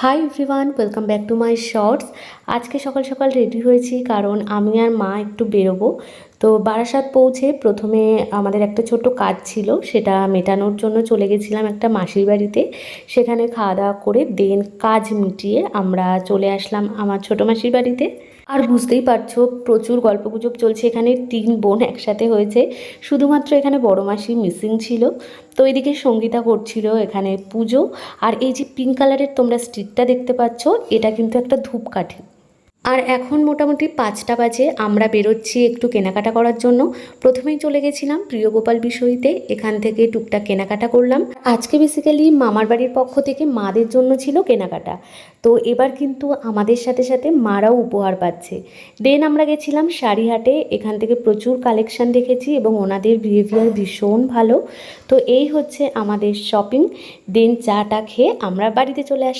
Hi everyone welcome back to my shorts আজকে সকাল সকাল রেডি হয়েছি কারণ আমি আর মা একটু বেরোবো। তো বারাসাত পৌঁছে প্রথমে আমাদের একটা ছোট কাজ ছিল, সেটা মেটানোর জন্য চলে গেছিলাম একটা মাসির বাড়িতে। সেখানে খাওয়া দাওয়া করে দেন কাজ মিটিয়ে আমরা চলে আসলাম আমার ছোট মাসির বাড়িতে। আর বুঝতেই পারছ, প্রচুর গল্পগুজব চলছে। এখানে তিন বোন একসাথে হয়েছে। শুধুমাত্র এখানে বড় মাসি মিসিং ছিল। তো এদিকে সঙ্গীতা করছিল এখানে পুজো। আর এই যে পিঙ্ক কালারের তোমরা স্টিকটা দেখতে পাচ্ছ, এটা কিন্তু একটা ধূপকাঠি। আর এখন মোটামুটি পাঁচটা বাজে, আমরা বেরোচ্ছি একটু কেনাকাটা করার জন্য। প্রথমেই চলে গেছিলাম প্রিয় গোপাল বিষয়তে, এখান থেকে টুকটাক কেনাকাটা করলাম। আজকে বেসিক্যালি মামার বাড়ির পক্ষ থেকে মাদের জন্য ছিল কেনাকাটা। তো এবার কিন্তু আমাদের সাথে সাথে মারাও উপহার পাচ্ছে। দেন আমরা গেছিলাম শাড়িহাটে এখান থেকে প্রচুর কালেকশন দেখেছি এবং ওনাদের বিহেভিয়ার ভীষণ ভালো। তো এই হচ্ছে আমাদের শপিং দেন চাটা খেয়ে আমরা বাড়িতে চলে আসলাম